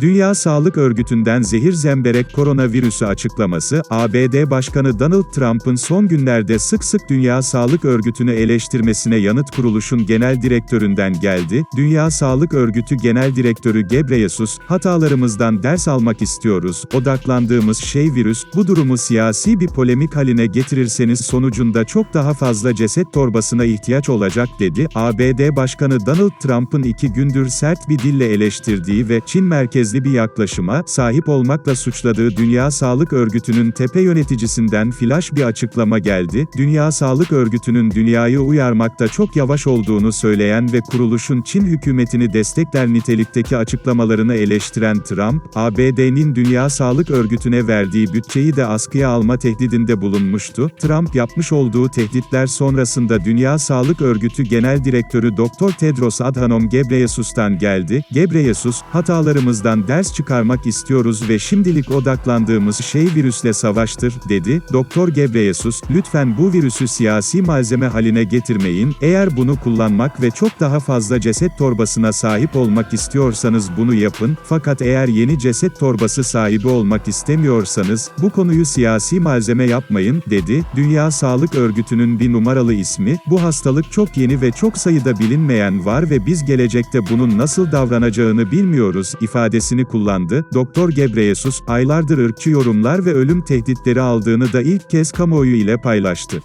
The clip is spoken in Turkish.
Dünya Sağlık Örgütü'nden zehir zemberek koronavirüsü açıklaması, ABD Başkanı Donald Trump'ın son günlerde sık sık Dünya Sağlık Örgütü'nü eleştirmesine yanıt kuruluşun genel direktöründen geldi. Dünya Sağlık Örgütü Genel Direktörü Gebreyesus, hatalarımızdan ders almak istiyoruz, odaklandığımız şey virüs, bu durumu siyasi bir polemik haline getirirseniz sonucunda çok daha fazla ceset torbasına ihtiyaç olacak dedi. ABD Başkanı Donald Trump'ın iki gündür sert bir dille eleştirdiği ve Çin merkezli bir yaklaşıma sahip olmakla suçladığı Dünya Sağlık Örgütü'nün tepe yöneticisinden flash bir açıklama geldi. Dünya Sağlık Örgütü'nün dünyayı uyarmakta çok yavaş olduğunu söyleyen ve kuruluşun Çin hükümetini destekler nitelikteki açıklamalarını eleştiren Trump, ABD'nin Dünya Sağlık Örgütü'ne verdiği bütçeyi de askıya alma tehdidinde bulunmuştu. Trump yapmış olduğu tehditler sonrasında Dünya Sağlık Örgütü Genel Direktörü Dr. Tedros Adhanom Ghebreyesus'tan geldi. Gebreyesus, hatalarımızdan ders çıkarmak istiyoruz ve şimdilik odaklandığımız şey virüsle savaştır, dedi. Dr. Gebreyesus, lütfen bu virüsü siyasi malzeme haline getirmeyin, eğer bunu kullanmak ve çok daha fazla ceset torbasına sahip olmak istiyorsanız bunu yapın, fakat eğer yeni ceset torbası sahibi olmak istemiyorsanız, bu konuyu siyasi malzeme yapmayın, dedi. Dünya Sağlık Örgütü'nün bir numaralı ismi, bu hastalık çok yeni ve çok sayıda bilinmeyen var ve biz gelecekte bunun nasıl davranacağını bilmiyoruz, ifadesini kullandı. Doktor Gebreyesus, aylardır ırkçı yorumlar ve ölüm tehditleri aldığını da ilk kez kamuoyu ile paylaştı.